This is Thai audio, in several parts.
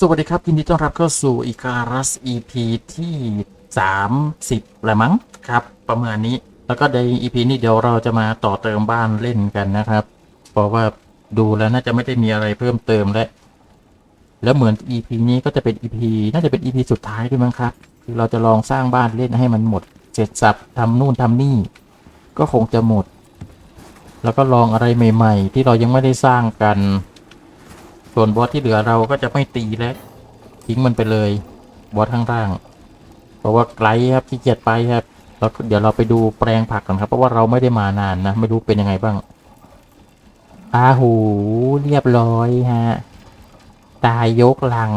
สวัสดีครับยินดีต้อนรับเข้าสู่อีการัส EP ที่ 30แหละมั้งครับ ประมาณนี้แล้วก็ใน EP นี้เดี๋ยวเราจะมาต่อเติมบ้านเล่นกันนะครับ เพราะว่าดูแล้วน่าจะไม่ได้มีอะไรเพิ่มเติมและ แล้วเหมือน EP นี้ก็จะเป็น EP น่าจะเป็น EP สุดท้ายด้วยมั้งครับ คือเราจะลองสร้างบ้านเล่นให้มันหมดเสร็จสับทำนู่นทำนี่ ก็คงจะหมด แล้วก็ลองอะไรใหม่ ๆ ที่เรายังไม่ได้สร้างกัน ส่วนบอสที่เหลือเราก็จะไม่ตีแล้วทิ้งมันไปเลยบอสข้างล่าง เพราะว่าไกลครับขี้เกียจไปครับแล้วเดี๋ยวเราไปดูแปลงผักกันครับ เพราะว่าเราไม่ได้มานานนะ ไม่รู้เป็นยังไงบ้างอาหูเรียบร้อยฮะ ตายยกลัง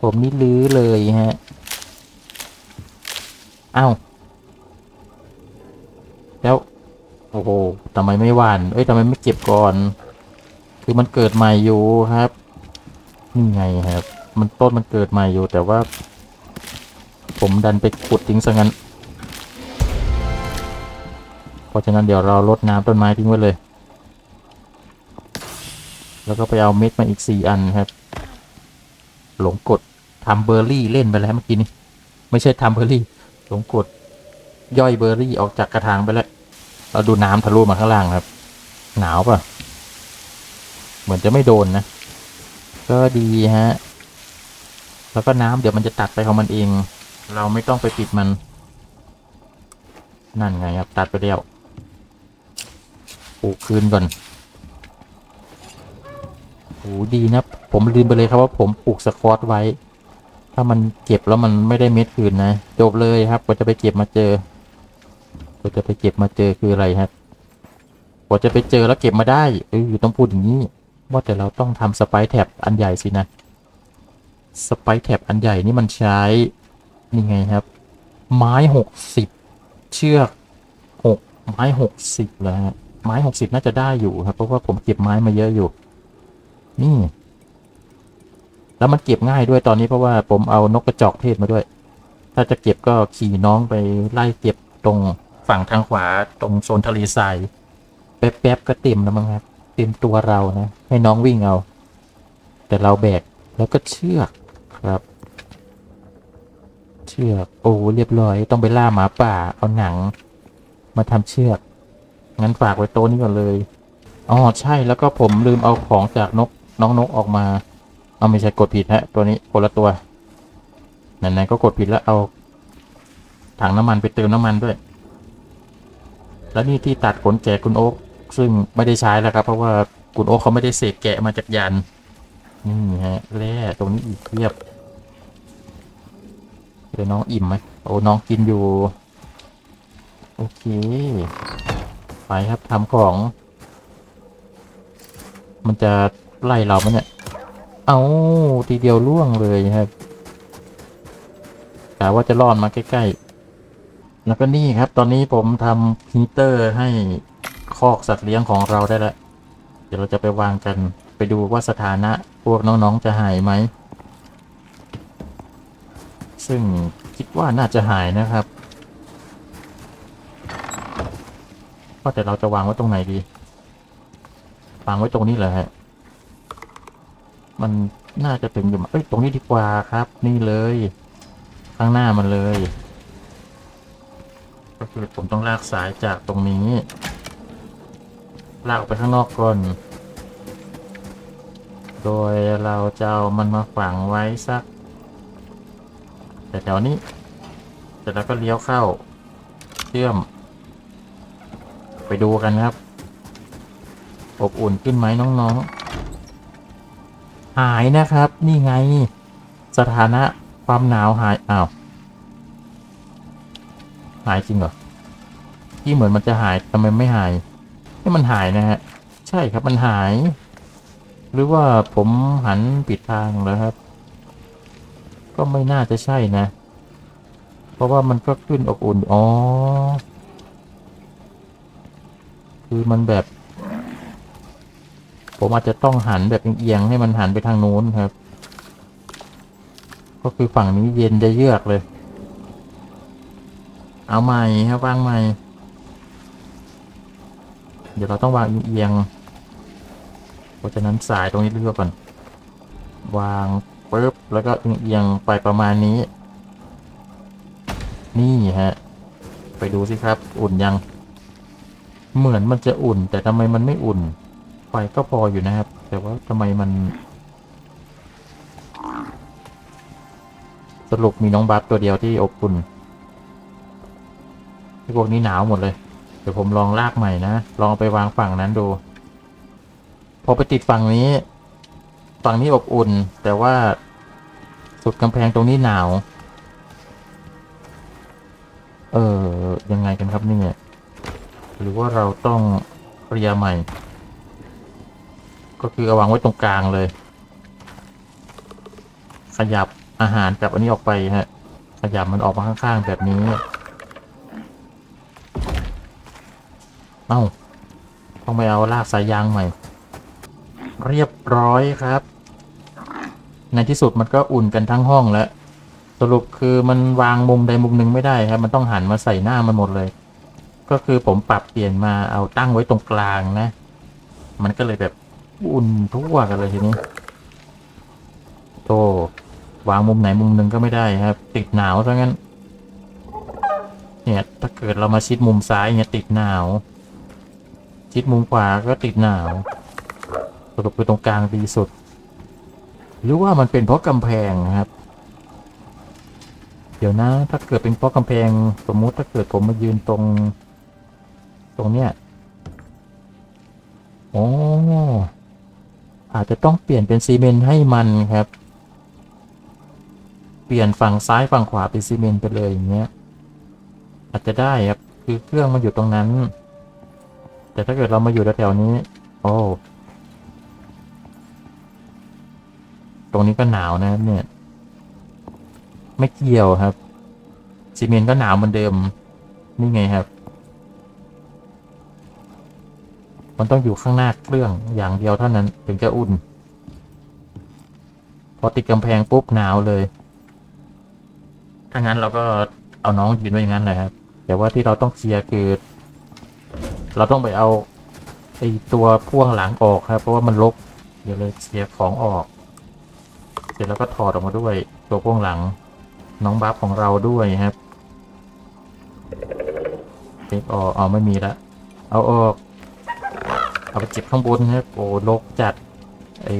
ผมนี่ลื้อเลยฮะ เอ้า แล้ว โอ้โหทำไมไม่หวาน เอ้ยทำไมไม่เก็บก่อน คือมันเกิดใหม่อยู่ครับนี่ไงครับ มันต้นมันเกิดใหม่อยู่แต่ว่า ผมดันไปขุดทิ้งซะงั้น เพราะฉะนั้นเดี๋ยวเราลดน้ำต้นไม้ทิ้งไว้เลย แล้วก็ไปเอาเม็ดมาอีกสี่อันครับ หลงกดทำเบอร์รี่เล่นไปแล้วเมื่อกี้นี้ไม่ใช่ทำเบอร์รี่หลงกดย่อยเบอร์รี่ออกจากกระถางไปแล้ว เราดูน้ำทะลุมาข้างล่างครับ หนาวป่ะ เหมือนจะไม่โดนนะ ก็ดีฮะ แล้วก็น้ำเดี๋ยวมันจะตัดไปของมันเอง เราไม่ต้องไปปิดมัน นั่นไงครับ ตัดไปแล้วปลูกคืนก่อนโอ้ดีนะ ผมลืมไปเลยครับว่าผมปลูกสควอตไว้ ถ้ามันเก็บแล้วมันไม่ได้เม็ดคืนนะ จบเลยครับกว่าจะไปเก็บมาเจอกว่าจะไปเก็บมาเจอคืออะไรครับกว่าจะไปเจอแล้วเก็บมาได้เออต้องพูดอย่างนี้ ว่าแต่เราต้องทำสไปแท็บอันใหญ่สินะสไปแท็บอันใหญ่นี่มันใช้ นี่ไงครับ ไม้หกสิบเชือกหกไม้หกสิบแล้วฮะไม้หกสิบน่าจะได้อยู่ครับ เพราะว่าผมเก็บไม้มาเยอะอยู่ นี่ แล้วมันเก็บง่ายด้วยตอนนี้เพราะว่าผมเอานกกระจอกเทศมาด้วย ถ้าจะเก็บก็ขี่น้องไปไล่เก็บตรงฝั่งทางขวาตรงโซนทะเลทรายแป๊บๆก็เต็มแล้วมั้งครับ ต็มตัวเรานะ ให้น้องวิ่งเอา แต่เราแบกแล้วก็เชือกครับ เชือกโอ้เรียบร้อย ต้องไปล่าหมาป่าเอาหนัง มาทำเชือก งั้นฝากไว้โต๊ะนี้ก่อนเลยอ๋อใช่แล้วก็ผมลืมเอาของจากนกน้องนกออกมา เอาไม่ใช่กดผิดฮะ ตัวนี้คนละตัวไหนๆก็กดผิดแล้วเอาถังน้ำมันไปเติมน้ำมันด้วย แล้วนี่ที่ตัดขนแกคุณโอ๊ก ซึ่งไม่ได้ใช้แล้วครับ เพราะว่าคุณโอ๊กเขาไม่ได้เสกแกะมาจากยันนี่ฮะแร่ตรงนี้อีกเพียบเดี๋ยวน้องอิ่มไหมโอ้น้องกินอยู่ โอเค ไปครับทำของ มันจะไล่เราไหมเนี่ย เอาทีเดียวล่วงเลยครับกะว่าจะรอดมาใกล้ๆ แล้วก็นี่ครับ ตอนนี้ผมทำฮีเตอร์ให้ คอกสัตว์เลี้ยงของเราได้แล้วเดี๋ยวเราจะไปวางกันไปดูว่าสถานะพวกน้องๆจะหายไหม ซึ่งคิดว่าน่าจะหายนะครับว่าแต่เราจะวางไว้ตรงไหนดี วางไว้ตรงนี้เลยฮะ มันน่าจะถึงอยู่มเอ้ย ตรงนี้ดีกว่าครับ นี่เลย ข้างหน้ามันเลย ก็คือผมต้องลากสายจากตรงนี้ ลากออกไปข้างนอกก่อน โดยเราจะเอามันมาฝังไว้สักแต่แถวนี้เสร็จแล้วก็เลี้ยวเข้า เชื่อม ไปดูกันครับ อบอุ่นขึ้นไหมน้องๆ หายนะครับ นี่ไง สถานะความหนาวหาย อ้าว หายจริงเหรอ ที่เหมือนมันจะหายทำไมไม่หาย ให้มันหายนะฮะ ใช่ครับมันหาย หรือว่าผมหันปิดทางแล้วครับ ก็ไม่น่าจะใช่นะ เพราะว่ามันก็ขึ้นอบอุ่น อ๋อ คือมันแบบ ผมอาจจะต้องหันแบบเอียงๆให้มันหันไปทางนู้นครับ ก็คือฝั่งนี้เย็นจะเยือกเลย เอาใหม่ครับวางใหม่ ดี๋ยวเราต้องวางเอียง เพราะฉะนั้นสายตรงนี้เลือกก่อน วางปึ๊บแล้วก็เอียงไปประมาณนี้ นี่ฮะ ไปดูสิครับ อุ่นยัง เหมือนมันจะอุ่น แต่ทำไมมันไม่อุ่น ไฟก็พออยู่นะครับ แต่ว่าทำไมมัน สรุปมีน้องบัสตัวเดียวที่อบอุ่นที่พวกนี้หนาวหมดเลย เดี๋ยวผมลองลากใหม่นะ ลองไปวางฝั่งนั้นดู พอไปติดฝั่งนี้ ฝั่งนี้อบอุ่น แต่ว่าสุดกำแพงตรงนี้หนาว เออยังไงกันครับเนี่ยหรือว่าเราต้องเรียใหม่ ก็คือเอาวางไว้ตรงกลางเลย ขยับอาหารกับอันนี้ออกไปฮะ ขยับมันออกมาข้างๆแบบนี้ เอ้าต้องไปเอาลากสายยางใหม่ เรียบร้อยครับ ในที่สุดมันก็อุ่นกันทั้งห้องแล้ว สรุปคือมันวางมุมใดมุมหนึ่งไม่ได้ครับ มันต้องหันมาใส่หน้ามันหมดเลย ก็คือผมปรับเปลี่ยนมาเอาตั้งไว้ตรงกลางนะ มันก็เลยแบบอุ่นทั่วกันเลยทีนี้โตวางมุมไหนมุมหนึ่งก็ไม่ได้ครับ ติดหนาวซะงั้น เนี่ยถ้าเกิดเรามาชิดมุมซ้ายเนี่ยติดหนาว ชิดมุมขวาก็ติดหนาวสรุปคือตรงกลางดีสุด หรือว่ามันเป็นเพราะกำแพงครับ เดี๋ยวนะ ถ้าเกิดเป็นเพราะกำแพงสมมุติถ้าเกิดผมมายืนตรง ตรงเนี้ยโอ้อาจจะต้องเปลี่ยนเป็นซีเมนต์ให้มันครับ เปลี่ยนฝั่งซ้ายฝั่งขวาเป็นซีเมนต์ไปเลยอย่างเงี้ย อาจจะได้ครับ คือเครื่องมันอยู่ตรงนั้น แต่ถ้าเกิดเรามาอยู่แถวๆนี้ โอ้ ตรงนี้ก็หนาวนะเนี่ย ไม่เกี่ยวครับซีเมนต์ก็หนาวเหมือนเดิม นี่ไงครับ มันต้องอยู่ข้างหน้าเครื่องอย่างเดียวเท่านั้นถึงจะอุ่น พอติดกำแพงปุ๊บหนาวเลย ถ้างั้นเราก็เอาน้องยืนไว้อย่างนั้นเลยครับ แต่ว่าที่เราต้องเคลียร์คือ เราต้องไปเอาไอตัวพ่วงหลังออกครับ เพราะว่ามันลกเดี๋ยวเลยเคลียของออก เสร็จแล้วก็ถอดออกมาด้วยตัวพ่วงหลังน้องบัฟของเราด้วยครับเทคออกเอไม่มีละเอาออกเอาไปเก็บข้างบนครับโอ้ลกจัดไอ้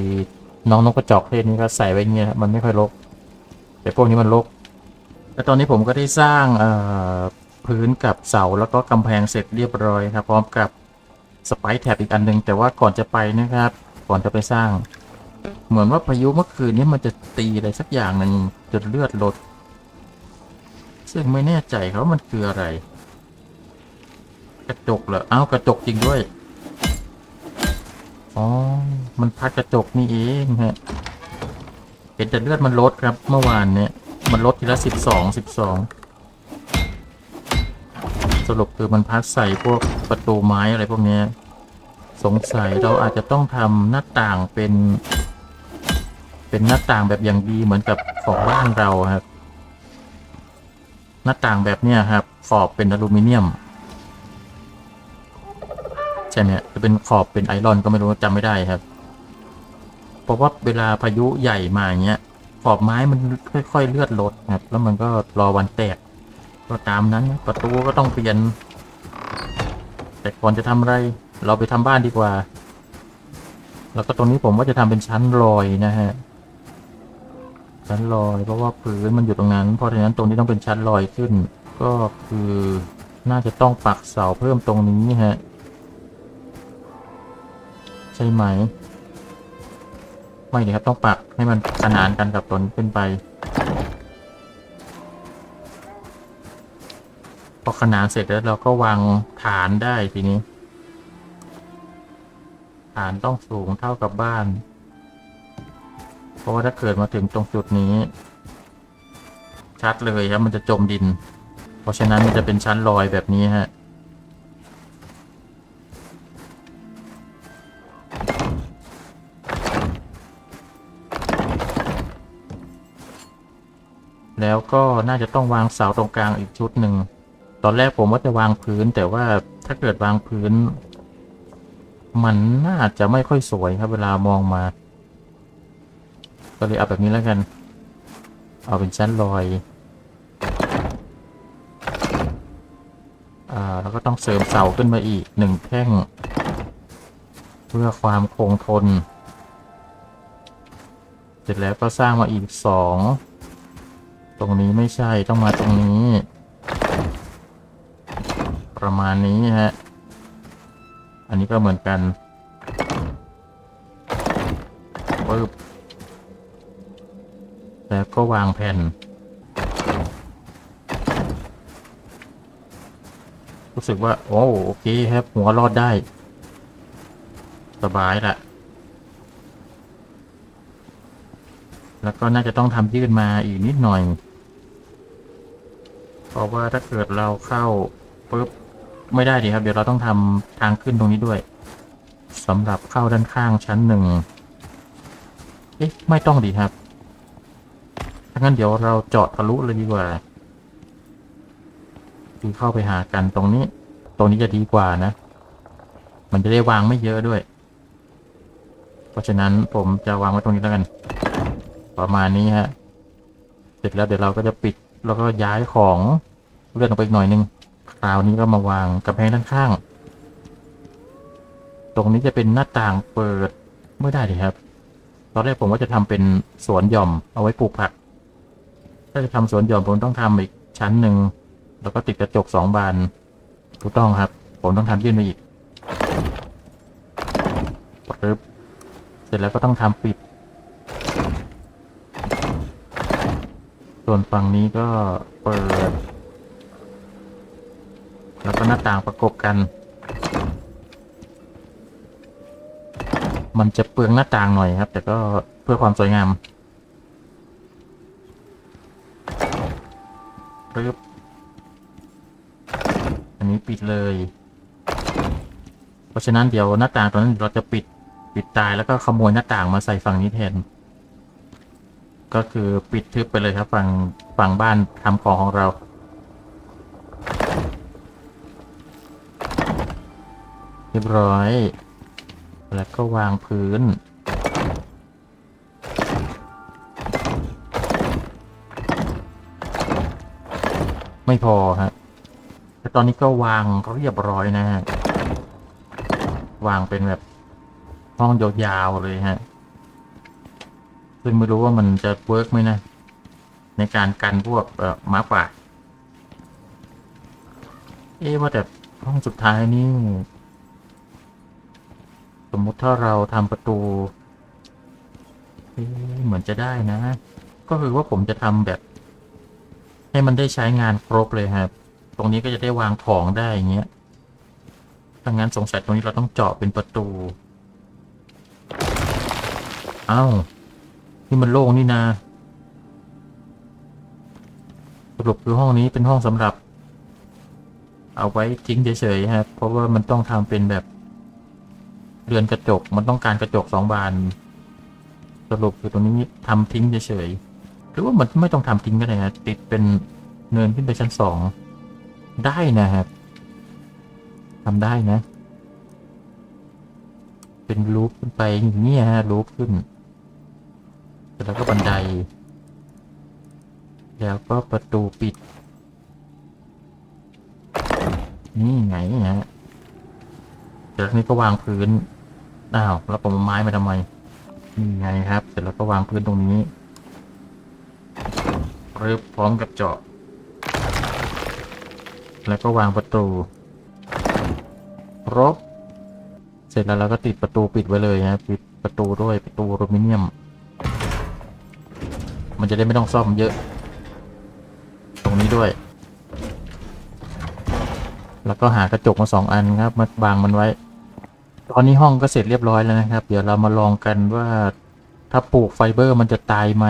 น้องนกกระจอกเพศนี้ก็ใส่ไว้เงี้ยมันไม่ค่อยลก แต่พวกนี้มันลก แล้วตอนนี้ผมก็ได้สร้างเอ่อ พื้นกับเสาแล้วก็กำแพงเสร็จเรียบร้อยครับ พร้อมกับสไปซ์แท็บอีกอันหนึ่งแต่ว่าก่อนจะไปนะครับ ก่อนจะไปสร้าง เหมือนว่าพายุเมื่อคืนนี้มันจะตีอะไรสักอย่างหนึ่งจนเลือดลด ซึ่งไม่แน่ใจครับว่ามันคืออะไร กระจกเหรออ้าวกระจกจริงด้วยอ๋อ มันพัดกระจกนี่เองฮะเห็นแต่เลือดมันลดครับเมื่อวานเนี่ย มันลดทีละสิบสองสิบสอง สรุปคือมันพัดใส่พวกประตูไม้อะไรพวกเนี้ยสงสัยเราอาจจะต้องทำหน้าต่างเป็น เป็นหน้าต่างแบบอย่างดีเหมือนกับของบ้านเราครับ หน้าต่างแบบเนี้ยครับขอบเป็นอลูมิเนียมใช่ไหมจะเป็นขอบเป็นไอรอนก็ไม่รู้จำไม่ได้ครับเพราะว่าเวลาพายุใหญ่มาอย่างเงี้ยขอบไม้มันค่อย ๆ เลือดลดครับ แล้วมันก็รอวันแตก ก็ตามนั้นนะประตูก็ต้องเปลี่ยน แต่ก่อนจะทำอะไร เราไปทำบ้านดีกว่า แล้วก็ตรงนี้ผมว่าจะทำเป็นชั้นลอยนะฮะ ชั้นลอยเพราะว่าพื้นมันอยู่ตรงนั้น เพราะฉะนั้นตรงนี้ต้องเป็นชั้นลอยขึ้น ก็คือน่าจะต้องปักเสาเพิ่มตรงนี้ฮะ ใช่ไหม ไม่เลยครับต้องปักให้มันขนานกันกับตนี้ขึ้นไป พอขนานเสร็จแล้วเราก็วางฐานได้ทีนี้ ฐานต้องสูงเท่ากับบ้าน เพราะว่าถ้าเกิดมาถึงตรงจุดนี้ ชัดเลยครับมันจะจมดิน เพราะฉะนั้นมันจะเป็นชั้นลอยแบบนี้ฮะแล้วก็น่าจะต้องวางเสาตรงกลางอีกชุดหนึ่ง ตอนแรกผมว่าจะวางพื้น แต่ว่าถ้าเกิดวางพื้น มันน่าจะไม่ค่อยสวยครับ เวลามองมา ก็เลยเอาแบบนี้แล้วกัน เอาเป็นชั้นลอยอ่าแล้วก็ต้องเสริมเสาขึ้นมาอีกหนึ่งแท่ง เพื่อความคงทน เสร็จแล้วก็สร้างมาอีกสอง ตรงนี้ไม่ใช่ต้องมาตรงนี้ ประมาณนี้ฮะ อันนี้ก็เหมือนกันปึ๊บแล้วก็วางแผ่น รู้สึกว่า โอ้โอเคครับ หัวรอดได้ สบายละแล้วก็น่าจะต้องทำยื่นมาอีกนิดหน่อย เพราะว่าถ้าเกิดเราเข้าปุ๊บ ไม่ได้ดีครับ เดี๋ยวเราต้องทำทางขึ้นตรงนี้ด้วยสำหรับเข้าด้านข้างชั้นหนึ่งเอ๊ะไม่ต้องดีครับถ้างั้นเดี๋ยวเราเจาะทะลุเลยดีกว่าคือเข้าไปหากันตรงนี้ ตรงนี้จะดีกว่านะ มันจะได้วางไม่เยอะด้วย เพราะฉะนั้นผมจะวางไว้ตรงนี้แล้วกัน ประมาณนี้ฮะ เสร็จแล้วเดี๋ยวเราก็จะปิดแล้วก็ย้ายของเลื่อนออกไปอีกหน่อยนึง คราวนี้ก็มาวางกำแพงด้านข้าง ตรงนี้จะเป็นหน้าต่างเปิดไม่ได้เลยครับ ตอนแรกผมว่าจะทำเป็นสวนหย่อมเอาไว้ปลูกผัก ถ้าจะทำสวนหย่อมผมต้องทำอีกชั้นหนึ่งแล้วก็ติดกระจกสองบานถูกต้องครับ ผมต้องทำยื่นไปอีกปึ๊บเสร็จแล้วก็ต้องทำปิด ส่วนฝั่งนี้ก็เปิด แล้วก็หน้าต่างประกบกัน มันจะเปลืองหน้าต่างหน่อยครับ แต่ก็เพื่อความสวยงามปึ๊บอันนี้ปิดเลย เพราะฉะนั้นเดี๋ยวหน้าต่างตรงนั้นเราจะปิดปิดตายแล้วก็ขโมยหน้าต่างมาใส่ฝั่งนี้แทน ก็คือปิดทึบไปเลยครับฝั่งฝั่งบ้านทำของของเรา เรียบร้อย แล้วก็วางพื้น ไม่พอฮะแต่ตอนนี้ก็วางเรียบร้อยนะฮะ วางเป็นแบบห้องยาวๆเลยฮะ ซึ่งไม่รู้ว่ามันจะเวิร์กไหมนะ ในการกันพวกเออหมาป่า เอ๊ะว่าแต่ห้องสุดท้ายนี่ สมมุติถ้าเราทำประตูเหมือนจะได้นะ ก็คือว่าผมจะทำแบบ ให้มันได้ใช้งานครบเลยครับ ตรงนี้ก็จะได้วางของได้อย่างเงี้ยถ้างั้นสงสัยตรงนี้เราต้องเจาะเป็นประตู เอ้า นี่มันโล่งนี่นาสรุปคือห้องนี้เป็นห้องสำหรับ เอาไว้ทิ้งเฉยๆครับ เพราะว่ามันต้องทำเป็นแบบ เรือนกระจกมันต้องการกระจกสองบาน สรุปคือตรงนี้ทำทิ้งเฉยๆหรือว่ามันไม่ต้องทำทิ้งก็ได้ฮะติดเป็นเนินขึ้นไปชั้นสองได้นะครับทำได้นะ เป็นลูปขึ้นไปอย่างนี้ฮะลูปขึ้นแล้วก็บันได แล้วก็ประตูปิด นี่ไงฮะจากนี้ก็วางพื้น อ้าวแล้วผมเอาไม้มาทำไมนี่ไงครับ เสร็จแล้วก็วางพื้นตรงนี้เริ่มพร้อมกับเจาะ แล้วก็วางประตูครบเสร็จแล้วเราก็ติดประตูปิดไว้เลยฮะปิดประตูด้วยประตูอลูมิเนียม มันจะได้ไม่ต้องซ่อมเยอะ ตรงนี้ด้วย แล้วก็หากระจกมาสองอันครับมาบางมันไว้ ตอนนี้ห้องก็เสร็จเรียบร้อยแล้วนะครับ เดี๋ยวเรามาลองกันว่า ถ้าปลูกไฟเบอร์มันจะตายไหม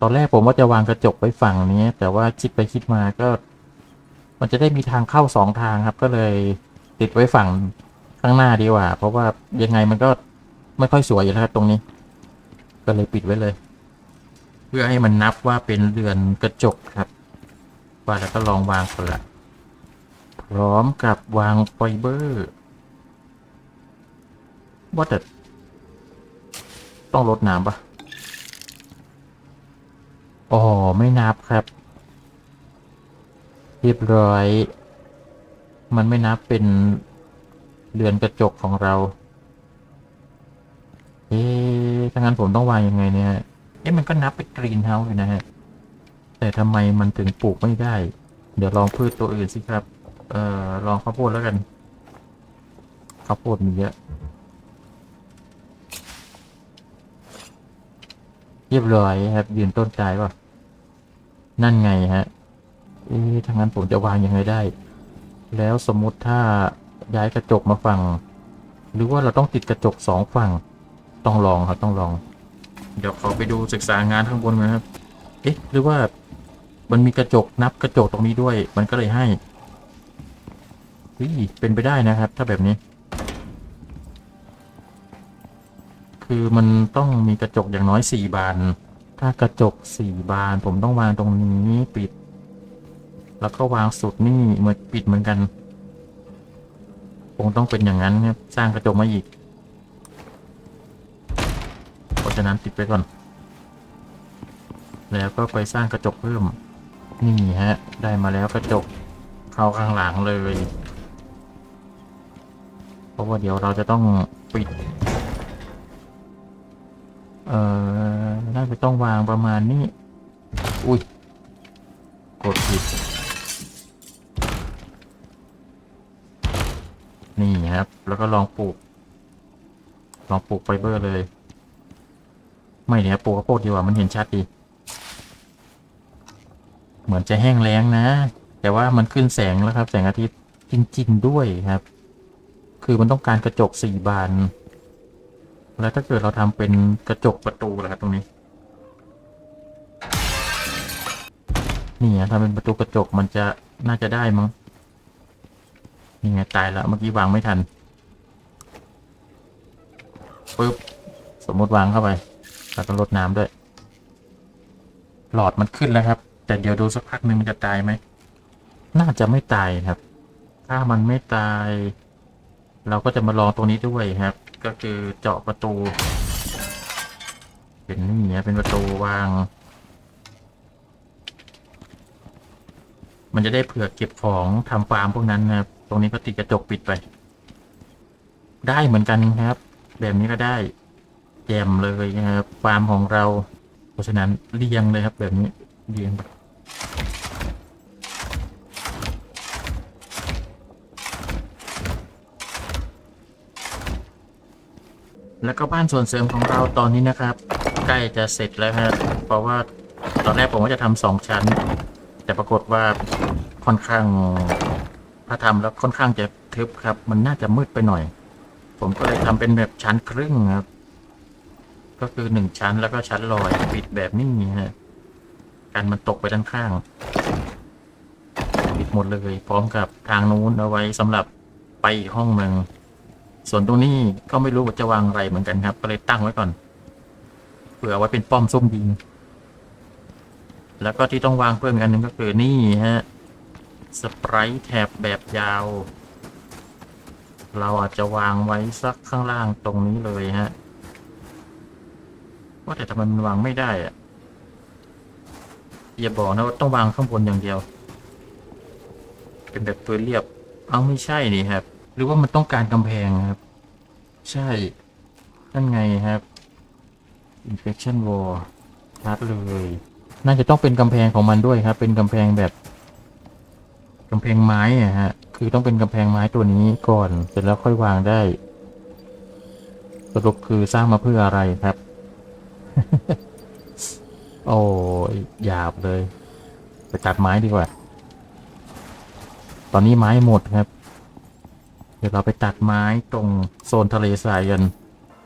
ตอนแรกผมว่าจะวางกระจกไว้ฝั่งนี้ แต่ว่าคิดไปคิดมาก็ มันจะได้มีทางเข้าสองทางครับ ก็เลยติดไว้ฝั่งข้างหน้าดีกว่า เพราะว่ายังไงมันก็ไม่ค่อยสวยอยู่แล้วครับตรงนี้ ก็เลยปิดไว้เลย เพื่อให้มันนับว่าเป็นเรือนกระจกครับ ว่าแล้วก็ลองวางกันละพร้อมกับวางไฟเบอร์ ว่าแต่ต้องลดน้ำปะอ๋อ ไม่นับครับ เรียบร้อย มันไม่นับเป็นเรือนกระจกของเรา เอ๊ะถ้างั้นผมต้องวางยังไงเนี่ยเอ๊ะมันก็นับเป็นกรีนเฮาส์อยู่นะฮะ แต่ทำไมมันถึงปลูกไม่ได้ เดี๋ยวลองพืชตัวอื่นสิครับ เอ่อ ลองข้าวโพดแล้วกัน ข้าวโพดมีเยอะ เรียบร้อยครับ ยืนต้นตายป่ะ นั่นไงฮะเอ๊ะถ้างั้นผมจะวางยังไงได้ แล้วสมมุติถ้าย้ายกระจกมาฝั่ง หรือว่าเราต้องติดกระจกสองฝั่ง ต้องลองครับต้องลอง เดี๋ยวขอไปดูศึกษางานข้างบนนะครับ เอ๊ะ หรือว่ามันมีกระจกนับกระจกตรงนี้ด้วย มันก็เลยให้เฮ้ยเป็นไปได้นะครับ ถ้าแบบนี้ คือมันต้องมีกระจกอย่างน้อยสี่บาน ถ้ากระจกสี่บาน ผมต้องวางตรงนี้ปิด แล้วก็วางสุดนี่เหมือนปิดเหมือนกัน คงต้องเป็นอย่างนั้นครับสร้างกระจกมาอีก เพราะฉะนั้นติดไปก่อน แล้วก็ไปสร้างกระจกเพิ่ม นี่ฮะ ได้มาแล้วกระจกเข้าข้างหลังเลย เพราะว่าเดี๋ยวเราจะต้องปิด เอ่อน่าจะต้องวางประมาณนี้ อุ้ย กดผิด นี่ครับ แล้วก็ลองปลูก ลองปลูกไฟเบอร์เลย ไม่เนี่ยปลูกข้าวโพดดีกว่ามันเห็นชัดดี เหมือนจะแห้งแล้งนะ แต่ว่ามันขึ้นแสงแล้วครับ แสงอาทิตย์จริง ๆ ด้วยครับ คือมันต้องการกระจกสี่บาน แล้วถ้าเกิดเราทำเป็นกระจกประตูล่ะครับตรงนี้ นี่ฮะทำเป็นประตูกระจกมันจะน่าจะได้มั้งนี่ไงตายแล้วเมื่อกี้วางไม่ทันปึ๊บสมมติวางเข้าไปแล้วก็ลดน้ำด้วย หลอดมันขึ้นแล้วครับ แต่เดี๋ยวดูสักพักหนึ่งมันจะตายไหม น่าจะไม่ตายครับ ถ้ามันไม่ตาย เราก็จะมาลองตรงนี้ด้วยครับ ก็คือเจาะประตู เป็นเนี่นะเป็นประตูวาง มันจะได้เผื่อเก็บของทำฟาร์มพวกนั้นนะครับ ตรงนี้ก็ติดกระจกปิดไป ได้เหมือนกันครับ แบบนี้ก็ได้ แจมเลยนะครับฟาร์มของเรา เพราะฉะนั้นเรียงเลยครับแบบนี้เรียงไป แล้วก็บ้านส่วนเสริมของเราตอนนี้นะครับ ใกล้จะเสร็จแล้วครับเพราะว่าตอนแรกผมว่าจะทำสองชั้น แต่ปรากฏว่าค่อนข้างถ้าทำแล้วค่อนข้างจะทึบครับ มันน่าจะมืดไปหน่อย ผมก็เลยทำเป็นแบบชั้นครึ่งครับ ก็คือหนึ่งชั้นแล้วก็ชั้นลอยปิดแบบนี้ฮะกันมันตกไปด้านข้างปิดหมดเลย พร้อมกับทางนู้นเอาไว้สำหรับไปอีกห้องหนึ่ง ส่วนตรงนี้ก็ไม่รู้ว่าจะวางอะไรเหมือนกันครับ ก็เลยตั้งไว้ก่อน เผื่อเอาไว้เป็นป้อมส้มยิง แล้วก็ที่ต้องวางเพิ่มอีกอันหนึ่งก็คือนี่ฮะสปรท์แท็บแบบยาว เราอาจจะวางไว้สักข้างล่างตรงนี้เลยฮะ ว่าแต่ทำไมมันวางไม่ได้อะอย่าบอกนะว่าต้องวางข้างบนอย่างเดียว เป็นแบบตัวเรียบ เอาไม่ใช่นี่ครับ หรือว่ามันต้องการกำแพงครับ ใช่นั่นไงครับ infection wall ชัดเลย น่าจะต้องเป็นกำแพงของมันด้วยครับ เป็นกำแพงแบบกำแพงไม้อะฮะ คือต้องเป็นกำแพงไม้ตัวนี้ก่อน เสร็จแล้วค่อยวางได้ สรุปคือสร้างมาเพื่ออะไรครับ โอ้ยหยาบเลย ไปตัดไม้ดีกว่า ตอนนี้ไม้หมดครับ เดี๋ยวเราไปตัดไม้ตรงโซนทะเลทรายกัน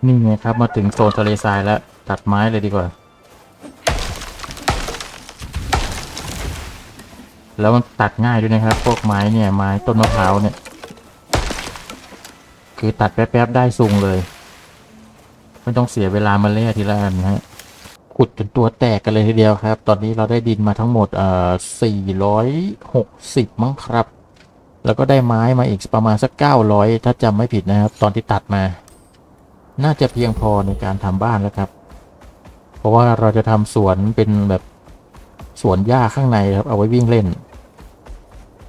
นี่ไงครับมาถึงโซนทะเลทรายแล้ว ตัดไม้เลยดีกว่า แล้วมันตัดง่ายด้วยนะครับ พวกไม้เนี่ยไม้ต้นมะพร้าวเนี่ย คือตัดแป๊บๆได้สูงเลย ไม่ต้องเสียเวลามาเล่ทีละอันนะฮะขุดจนตัวแตกกันเลยทีเดียวครับ ตอนนี้เราได้ดินมาทั้งหมดเอ่อ460 มั้งครับ แล้วก็ได้ไม้มาอีกประมาณสัก900 ถ้าจำไม่ผิดนะครับ ตอนที่ตัดมา น่าจะเพียงพอในการทำบ้านแล้วครับ เพราะว่าเราจะทำสวนเป็นแบบสวนหญ้าข้างในครับ เอาไว้วิ่งเล่น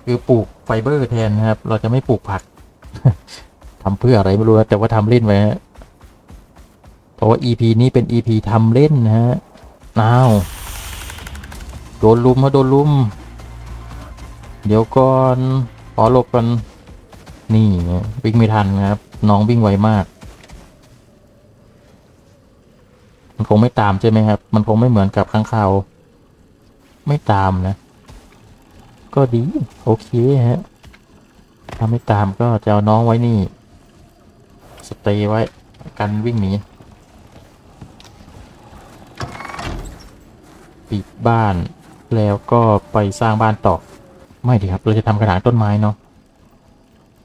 คือปลูกไฟเบอร์แทนนะครับ เราจะไม่ปลูกผักทำเพื่ออะไรไม่รู้แต่ว่าทำเล่นไว้ฮะเพราะว่า EP นี้เป็น EP ทำเล่นนะฮะอ้าวโดนลุมมาโดนลุม เดี๋ยวก่อน ขอหลบกันนี่วิ่งไม่ทันนะครับ น้องวิ่งไวมาก มันคงไม่ตามใช่ไหมครับ มันคงไม่เหมือนกับข้างคาวไม่ตามนะ ก็ดี โอเคฮะถ้าไม่ตามก็จะเอาน้องไว้นี่ สเตย์ไว้ กันวิ่งหนีปิดบ้านแล้วก็ไปสร้างบ้านต่อ ไม่ดีครับเราจะทำกระถางต้นไม้เนาะ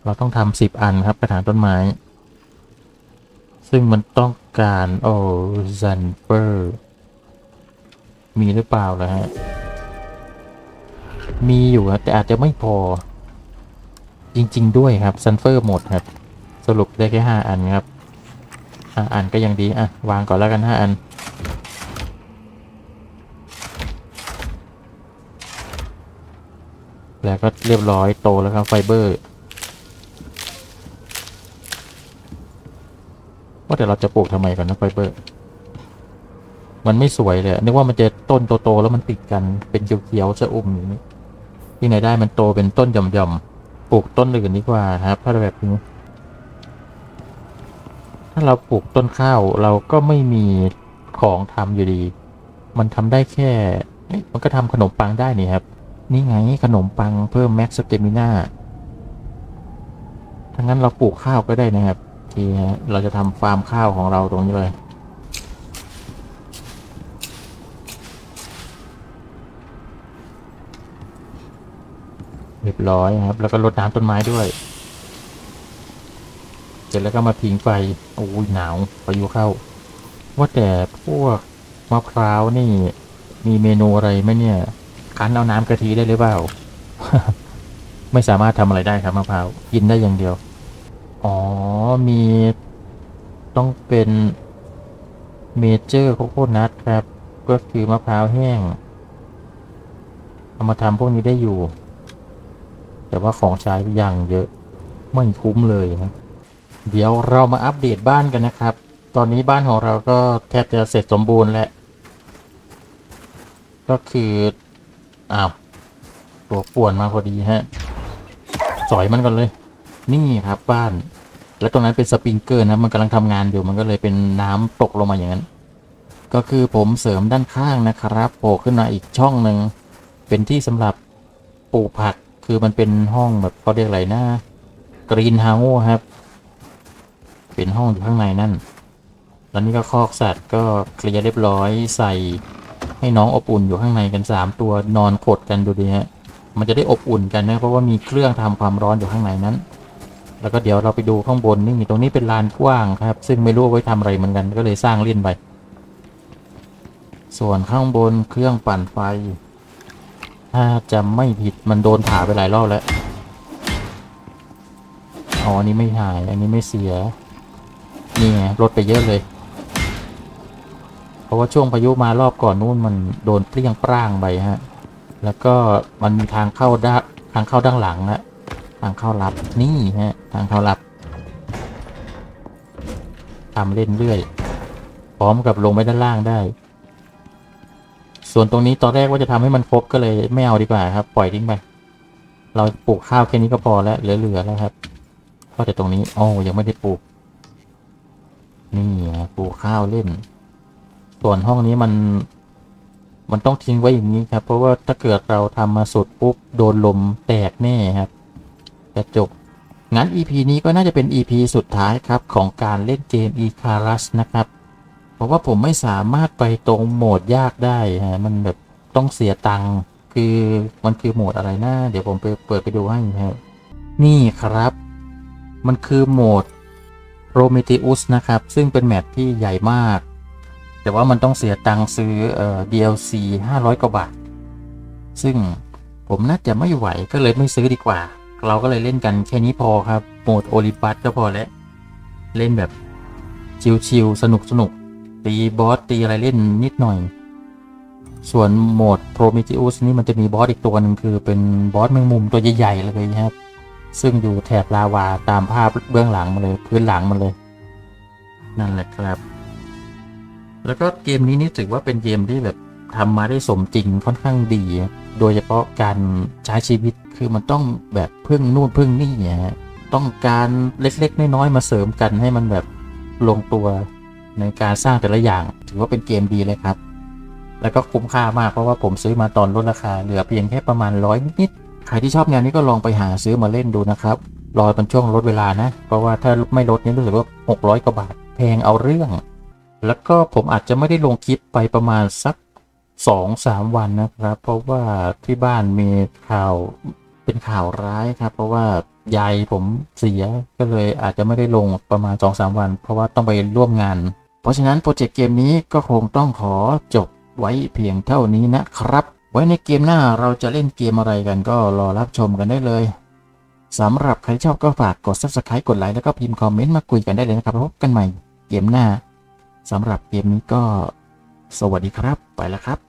เราต้องทำสิบอันครับกระถางต้นไม้ ซึ่งมันต้องการโอ้ซันเปอร์มีหรือเปล่าล่ะฮะมีอยู่ครับแต่อาจจะไม่พอ จริง ๆ ด้วยครับซันเฟอร์หมดครับ สรุปได้แค่ห้าอันครับห้าอันก็ยังดี อะ วางก่อนแล้วกันห้าอัน แล้วก็เรียบร้อยโตแล้วครับไฟเบอร์ ว่าแต่เราจะปลูกทำไมก่อนนะไฟเบอร์ มันไม่สวยเลยนึกว่ามันจะต้นโตๆแล้วมันติดกันเป็นเขียวๆจะอุ่มอย่างนี้ที่ไหนได้มันโตเป็นต้นหย่อมๆปลูกต้นอื่นดีกว่าครับถ้าแบบนี้ถ้าเราปลูกต้นข้าวเราก็ไม่มีของทำอยู่ดี มันทำได้แค่ มันก็ทำขนมปังได้นี่ครับ นี่ไงขนมปังเพิ่มแม็กซ์สเตมิน่าถ้างั้นเราปลูกข้าวก็ได้นะครับโอเคฮะเราจะทำฟาร์มข้าวของเราตรงนี้เลยเรียบร้อยครับ แล้วก็รดน้ำต้นไม้ด้วย เสร็จแล้วก็มาพิงไฟโอ้ยหนาวพายุเข้า ว่าแต่พวกมะพร้าวนี่ มีเมนูอะไรไหมเนี่ย คั้นเอาน้ำกะทิได้หรือเปล่า ไม่สามารถทำอะไรได้ครับมะพร้าวกินได้อย่างเดียว อ๋อมีต้องเป็นเมเจอร์โคโคนัทครับ ก็คือมะพร้าวแห้งเอามาทำพวกนี้ได้อยู่ แต่ว่าของใช้อย่างเยอะ ไม่คุ้มเลยนะ เดี๋ยวเรามาอัปเดตบ้านกันนะครับ ตอนนี้บ้านของเราก็แทบจะเสร็จสมบูรณ์แล้ว ก็คือ อ้าวตัวป่วนมาพอดีฮะ สอยมันก่อนเลย นี่ครับบ้าน แล้วตรงนั้นเป็นสปริงเกอร์นะมันกำลังทำงานอยู่มันก็เลยเป็นน้ำตกลงมาอย่างนั้น ก็คือผมเสริมด้านข้างนะครับโผล่ขึ้นมาอีกช่องหนึ่งเป็นที่สำหรับปลูกผักคือมันเป็นห้องแบบเขาเรียกอะไรนะกรีนเฮาส์ครับ เป็นห้องอยู่ข้างในนั่น แล้วนี่ก็คอกสัตว์ก็เคลียร์เรียบร้อยใส่ ให้น้องอบอุ่นอยู่ข้างในกันสามตัวนอนขดกันดูดิฮะมันจะได้อบอุ่นกันนะเพราะว่ามีเครื่องทำความร้อนอยู่ข้างในนั้น แล้วก็เดี๋ยวเราไปดูข้างบนนี่ตรงนี้เป็นลานกว้างครับ ซึ่งไม่รู้ไว้ทำอะไรเหมือนกันก็เลยสร้างเล่นไป ส่วนข้างบนเครื่องปั่นไฟ ถ้าจะไม่ผิดมันโดนผ่าไปหลายรอบแล้วอ๋ออันนี้ไม่หายอันนี้ไม่เสียนี่ไงลดไปเยอะเลย เพราะว่าช่วงพายุมารอบก่อนนู้นมันโดนเปรี้ยงปร้างไปฮะ แล้วก็มันมีทางเข้าด้านทางเข้าด้านหลังนะทางเข้าลับนี่ฮะทางเข้าลับทำเล่นเรื่อยพร้อมกับลงไปด้านล่างได้ ส่วนตรงนี้ตอนแรกว่าจะทำให้มันครบก็เลยไม่เอาดีกว่าครับ ปล่อยทิ้งไป เราปลูกข้าวแค่นี้ก็พอแล้วเหลือๆแล้วครับ ก็แต่ตรงนี้อ๋อยังไม่ได้ปลูก นี่ปลูกข้าวเล่น ส่วนห้องนี้มัน มันต้องทิ้งไว้อย่างนี้ครับ เพราะว่าถ้าเกิดเราทำมาสุดปุ๊บโดนลมแตกแน่ครับจะจบงั้น EP นี้ก็น่าจะเป็น EP สุดท้ายครับ ของการเล่นเกม e c a r u s นะครับ เพราะว่าผมไม่สามารถไปตรงโหมดยากได้ฮะมันแบบต้องเสียตังค์คือมันคือโหมดอะไรนะเดี๋ยวผมไปเปิดไปดูให้ครับนี่ครับ มันคือโหมด Prometheus นะครับ ซึ่งเป็นแมปที่ใหญ่มาก แต่ว่ามันต้องเสียตังค์ซื้อเอ่อ DLC 500 กว่าบาท ซึ่งผมน่าจะไม่ไหวก็เลยไม่ซื้อดีกว่า เราก็เลยเล่นกันแค่นี้พอครับ โหมดโอลิปัสก็พอแล้ว เล่นแบบชิลๆสนุกสนุกๆตีบอสตีอะไรเล่นนิดหน่อย ส่วนโหมด Prometheus นี่มันจะมีบอสอีกตัวหนึ่งคือเป็นบอสแมงมุมตัวใหญ่ๆเลยครับ ซึ่งอยู่แถบลาวาตามภาพเบื้องหลังมาเลยพื้นหลังมาเลย นั่นแหละครับ แล้วก็เกมนี้นี่ถือว่าเป็นเกมที่แบบทำมาได้สมจริงค่อนข้างดี โดยเฉพาะการใช้ชีวิตคือมันต้องแบบพึ่งนู่นพึ่งนี่เนี่ยฮะต้องการเล็กๆน้อยๆมาเสริมกันให้มันแบบลงตัวในการสร้างแต่ละอย่าง ถือว่าเป็นเกมดีเลยครับ แล้วก็คุ้มค่ามากเพราะว่าผมซื้อมาตอนลดราคาเหลือเพียงแค่ประมาณร้อยนิดๆใครที่ชอบแนวนี้ก็ลองไปหาซื้อมาเล่นดูนะครับรอเป็นช่วงลดเวลานะ เพราะว่าถ้าไม่ลดนี่รู้สึกว่า600กว่าบาทแพงเอาเรื่อง แล้วก็ผมอาจจะไม่ได้ลงคลิปไปประมาณสัก 2-3 วันนะครับ เพราะว่าที่บ้านมีข่าวเป็นข่าวร้ายครับ เพราะว่ายายผมเสียก็เลยอาจจะไม่ได้ลงประมาณ 2-3 วัน เพราะว่าต้องไปร่วมงาน เพราะฉะนั้นโปรเจกต์เกมนี้ก็คงต้องขอจบไว้เพียงเท่านี้นะครับ ไว้ในเกมหน้าเราจะเล่นเกมอะไรกันก็รอรับชมกันได้เลยสำหรับใครชอบก็ฝากกด subscribe กดไลค์แล้วก็พิมพ์คอมเมนต์มาคุยกันได้เลยนะครับพบกันใหม่เกมหน้า สำหรับเกมนี้ก็สวัสดีครับ ไปแล้วครับ